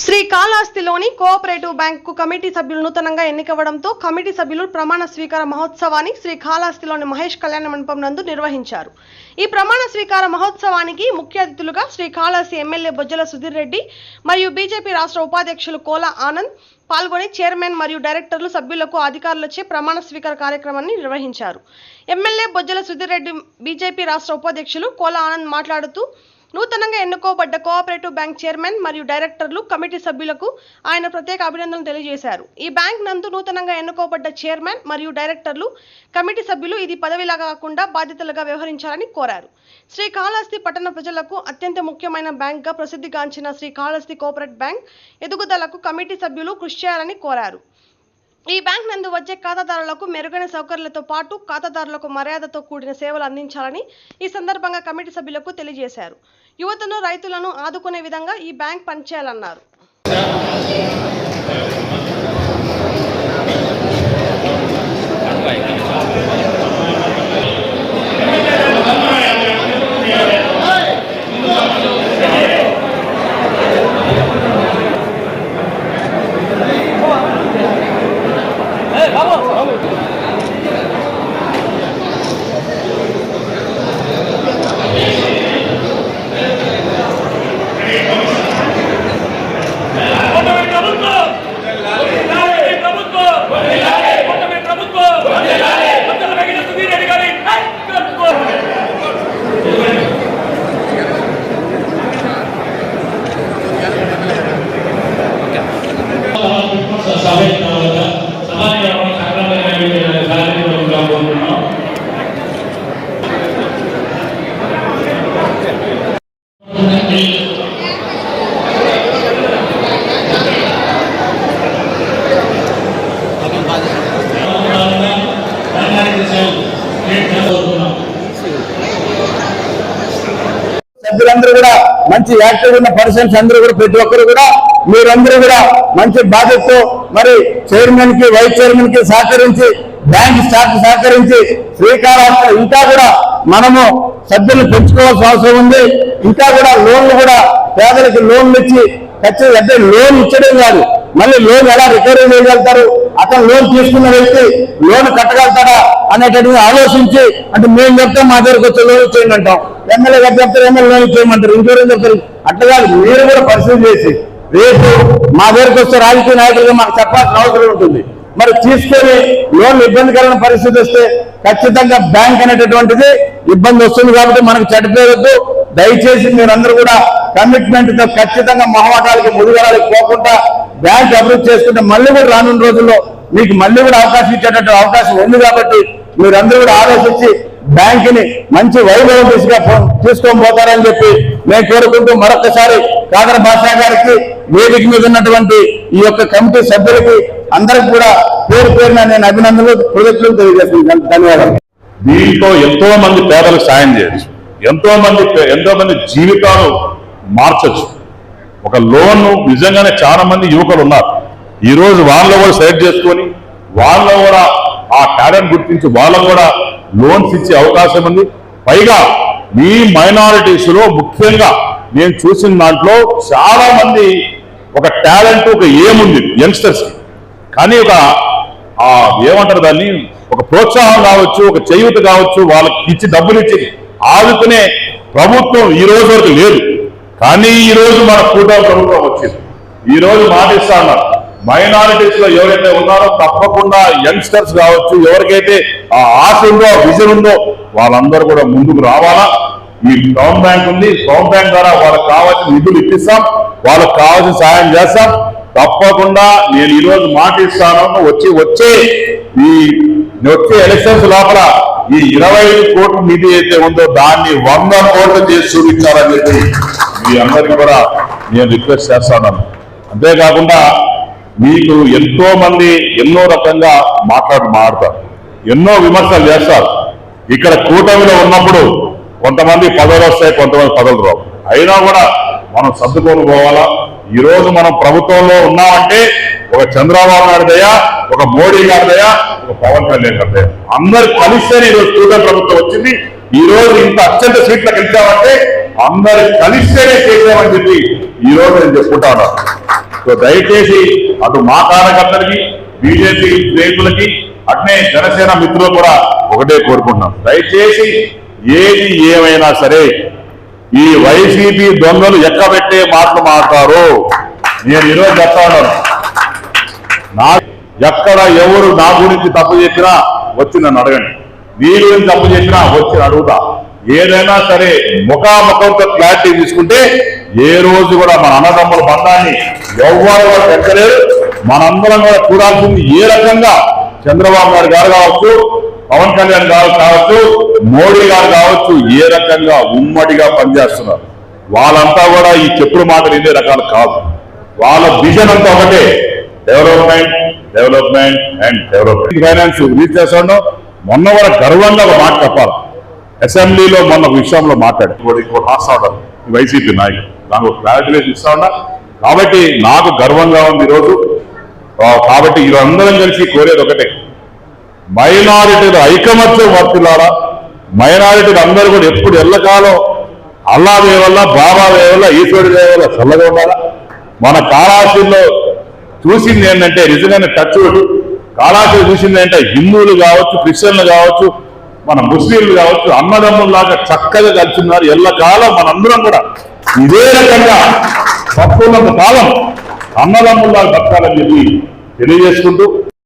శ్రీ కాళహస్తిలోని cooperative bank committee సభ్యులు నూతనంగా ఎన్నికవడంతో కమిటీ సభ్యులు ప్రమాణ స్వీకార మహోత్సవాన్ని శ్రీ కాళహస్తిలోని మహేష్ కళ్యాణ మండపం నందు నిర్వహించారు. ఈ ప్రమాణ స్వీకార మహోత్సవానికి ముఖ్య అతిథులుగా శ్రీ కాళహస్తి ఎమ్మెల్యే బొజ్జల సుధీర్ రెడ్డి మరియు బీజేపీ రాష్ట్ర ఉపాధ్యక్షులు కోలా ఆనంద్ పాల్గొని చైర్మన్ మరియు డైరెక్టర్లు సభ్యులకు అధికారులచే ప్రమాణ స్వీకార కార్యక్రమాన్ని నిర్వహించారు. ఎమ్మెల్యే బొజ్జల సుధీర్ రెడ్డి బీజేపీ రాష్ట్ర ఉపాధ్యక్షులు కోలా ఆనంద్ మాట్లాడుతూ నూతనంగా ఎన్నుకోబడ్డ కోఆపరేటివ్ బ్యాంక్ చైర్మన్ మరియు డైరెక్టర్లు కమిటీ సభ్యులకు ఆయన ప్రత్యేక అభినందనలు తెలియజేశారు. ఈ బ్యాంక్ నందు నూతనంగా ఎన్నుకోబడ్డ చైర్మన్ మరియు డైరెక్టర్లు కమిటీ సభ్యులు ఇది పదవిలాగా కాకుండా బాధ్యతలుగా వ్యవహరించాలని కోరారు. శ్రీకాళహస్తి పట్టణ ప్రజలకు అత్యంత ముఖ్యమైన బ్యాంక్గా ప్రసిద్ధిగాంచిన శ్రీకాళహస్తి కోఆపరేట్ బ్యాంక్ ఎదుగుదలకు కమిటీ సభ్యులు కృషి చేయాలని కోరారు. ఈ బ్యాంక్ నందు వచ్చే ఖాతాదారులకు మెరుగైన సౌకర్యాలతో పాటు ఖాతాదారులకు మర్యాదతో కూడిన సేవలు అందించాలని ఈ సందర్భంగా కమిటీ సభ్యులకు తెలియజేశారు. యువతను రైతులను ఆదుకునే విధంగా ఈ బ్యాంక్ పనిచేయాలన్నారు. సభ్యులందరూ కూడా మంచి యాక్టివ్ ఉన్న పర్సన్స్ అందరూ కూడా ప్రతి ఒక్కరు కూడా మీరందరూ కూడా మంచి బాధ్యతతో మరి చైర్మన్కి వైస్ చైర్మన్కి సహకరించి బ్యాంక్ స్టాఫ్ సహకరించి శ్రీకాళహస్తి ఇంకా కూడా మనము సభ్యులు పెంచుకోవాల్సిన అవసరం ఉంది. ఇంకా కూడా లోన్లు కూడా పేదలకు లోన్లు ఇచ్చి ఖచ్చితంగా అంటే లోన్ ఇచ్చడం కాదు. మళ్ళీ లోన్ ఎలా రికవరీ చేయగలుగుతారు? అతను లోన్ తీసుకున్న వ్యక్తి లోన్ కట్టగలుగుతాడా అనేటటువంటి ఆలోచించి అంటే మేము చెప్తే మా దగ్గరకు వచ్చే లోన్ ఇచ్చేయండి అంటాం. ఎమ్మెల్యే గారు చెప్తారు ఎమ్మెల్యే లోన్ ఇచ్చేయమంటారు ఇంకెవరు చెప్తారు? అట్లా కాదు మీరు కూడా పరిశీలన చేసి రేపు మా దగ్గరకు వస్తే రాజకీయ నాయకులుగా మాకు చెప్పాల్సిన అవసరం ఉంటుంది. మరి తీసుకొని లోన్ ఇబ్బందికరమైన పరిస్థితి వస్తే ఖచ్చితంగా బ్యాంక్ అనేటటువంటిది ఇబ్బంది వస్తుంది కాబట్టి మనకు చెడ్డ దయచేసి మీరందరూ కూడా కమిట్మెంట్తో ఖచ్చితంగా మొహమాటాలకి ముదిగడానికి పోకుండా బ్యాంక్ అభివృద్ధి చేసుకుంటే మళ్ళీ కూడా రానున్న రోజుల్లో మీకు మళ్ళీ కూడా అవకాశం ఇచ్చేటట్టు అవకాశం ఉంది కాబట్టి మీరందరూ కూడా ఆలోచించి బ్యాంక్ని మంచి వైభవం దిశగా తీసుకొని పోతారని చెప్పి నేను కోరుకుంటూ మరొకసారి కాదర భాషా గారికి వేదిక మీద ఉన్నటువంటి ఈ యొక్క కమిటీ సభ్యులకి అందరికి కూడా పేరు పేరున నేను అభినందనలు కృతజ్ఞతలు తెలియజేస్తున్నాను. ధన్యవాదాలు. దీంట్లో ఎంతో మంది పేదలకు సాయం చేయొచ్చు. ఎంతో మంది ఎంతో మంది జీవితాలు మార్చొచ్చు. ఒక లోన్ నిజంగానే చాలా మంది యువకులు ఉన్నారు. ఈరోజు రోజు వాళ్ళలో కూడా సెలెక్ట్ చేసుకొని వాళ్ళలో కూడా ఆ టాలెంట్ గుర్తించి వాళ్ళకు కూడా లోన్స్ ఇచ్చే అవకాశం ఉంది. పైగా మీ మైనారిటీస్లో ముఖ్యంగా నేను చూసిన దాంట్లో చాలా మంది ఒక టాలెంట్ ఒక ఏముంది యంగ్స్టర్స్ కానీ ఒక ఆ ఏమంటారు దాన్ని? ఒక ప్రోత్సాహం కావచ్చు ఒక చేయూత కావచ్చు వాళ్ళకి ఇచ్చి డబ్బులు ఇచ్చి ఆదుకునే ప్రభుత్వం ఈ రోజు వరకు లేదు. కానీ ఈ రోజు మన కూటమి ప్రభుత్వం వచ్చింది. ఈ రోజు మాటిస్తా ఉన్నారు మైనారిటీస్లో ఎవరైతే ఉన్నారో తప్పకుండా యంగ్స్టర్స్ కావచ్చు ఎవరికైతే ఆ ఆశ ఉందో ఆ విజన్ ఉందో వాళ్ళందరూ కూడా ముందుకు రావాలా? ఈ టౌన్ బ్యాంక్ ఉంది. టౌన్ బ్యాంక్ ద్వారా వాళ్ళకి కావాల్సిన నిధులు ఇప్పిస్తాం. వాళ్ళకి కావాల్సిన సాయం చేస్తాం. తప్పకుండా నేను ఈరోజు మాటిస్తాను వచ్చి వచ్చే ఈ వచ్చే ఎలక్షన్స్ లోపల ఈ ఇరవై ఐదు కోట్ల నిధి అయితే ఉందో దాన్ని వంద కోట్లు చేసి చూపించాలని చెప్పి మీ అందరికీ కూడా నేను రిక్వెస్ట్ చేస్తాను. అంతేకాకుండా మీకు ఎంతో మంది ఎన్నో రకంగా మాట్లాడు మాడతారు ఎన్నో విమర్శలు చేస్తారు. ఇక్కడ కూటమిలో ఉన్నప్పుడు కొంతమంది పదవులు వస్తాయి కొంతమంది పదవులు రావు. అయినా కూడా మనం సర్దుకొని పోవాలా? ఈరోజు మనం ప్రభుత్వంలో ఉన్నామంటే ఒక చంద్రబాబు నాయుడు దయ ఒక మోడీ గారి దయ ఒక పవన్ కళ్యాణ్ గారి దయ. అందరు కలిస్తేనే ఈరోజు కూటమి ప్రభుత్వం వచ్చింది. ఈ రోజు ఇంత అత్యంత సీట్లకు వెళ్తామంటే అందరు కలిస్తేనే చేసామని చెప్పి ఈ రోజు నేను చెప్పుకుంటా ఉన్నాను సో దయచేసి అటు మా కార్యకర్తలకి బీజేపీ స్నేహితులకి అట్నే జనసేన మిత్రులు కూడా ఒకటే కోరుకుంటున్నాం. దయచేసి ఏది ఏమైనా సరే ఈ వైసీపీ దొంగలు ఎక్కబెట్టే మాటలు మాట్లాడతారు నేను ఈరోజు చెప్తాను నా ఎక్కడ ఎవరు నా గురించి తప్పు చేసినా వచ్చి నన్ను అడగండి. నీ గురించి తప్పు చేసినా వచ్చి అడుగుతా. ఏదైనా సరే ముఖాముఖంతో క్లారిటీ తీసుకుంటే ఏ రోజు కూడా మన అన్నదమ్ముల బంధాన్ని ఎవ్వరు కూడా పెంచలేరు. మనందరం కూడా చూడాల్సింది ఏ రకంగా చంద్రబాబు నాయుడు గారు కావచ్చు పవన్ కళ్యాణ్ గారు కావచ్చు మోడీ గారు కావచ్చు ఏ రకంగా ఉమ్మడిగా పనిచేస్తున్నారు. వాళ్ళంతా కూడా ఈ చెప్పుడు మాటలు ఇదే రకాలు కాదు. వాళ్ళ విజన్ అంతా ఒకటే development development and development finance release చేస్తాను మొన్న కూడా గర్వంగా ఒక మాట చెప్పాలి. అసెంబ్లీలో మొన్న ఒక విషయంలో మాట్లాడు ఇప్పుడు ఇప్పుడు రాస్తా ఉన్నారు ఈ వైసీపీ నాయకులు దానికి ఒక క్లారిటీ ఇస్తా ఉన్నా. కాబట్టి నాకు గర్వంగా ఉంది ఈరోజు. కాబట్టి వీరందరం కలిసి కోరేది ఒకటే. మైనారిటీల ఐకమత్యం వర్తిల్లారా మైనారిటీలు అందరూ కూడా ఎప్పుడు ఎల్లకాలం అల్లా దేవల్ల బాబా దేవల్ల ఈశ్వరుడి దేవల్ల చల్లగా ఉండాలా? మన కాళాశీల్లో చూసింది ఏంటంటే నిజంగానే టచ్ కాళాశీలు చూసింది ఏంటంటే హిందువులు కావచ్చు క్రిస్టియన్లు కావచ్చు మన ముస్లింలు కావచ్చు అన్నదమ్ముల్లాగా చక్కగా కలిసిన్నారు ఎల్లకాలం మనందరం కూడా ఇదే రకంగా తప్పున్నంత కాలం అన్నదమ్ముల్లాగా బతకాలని చెప్పి తెలియజేసుకుంటూ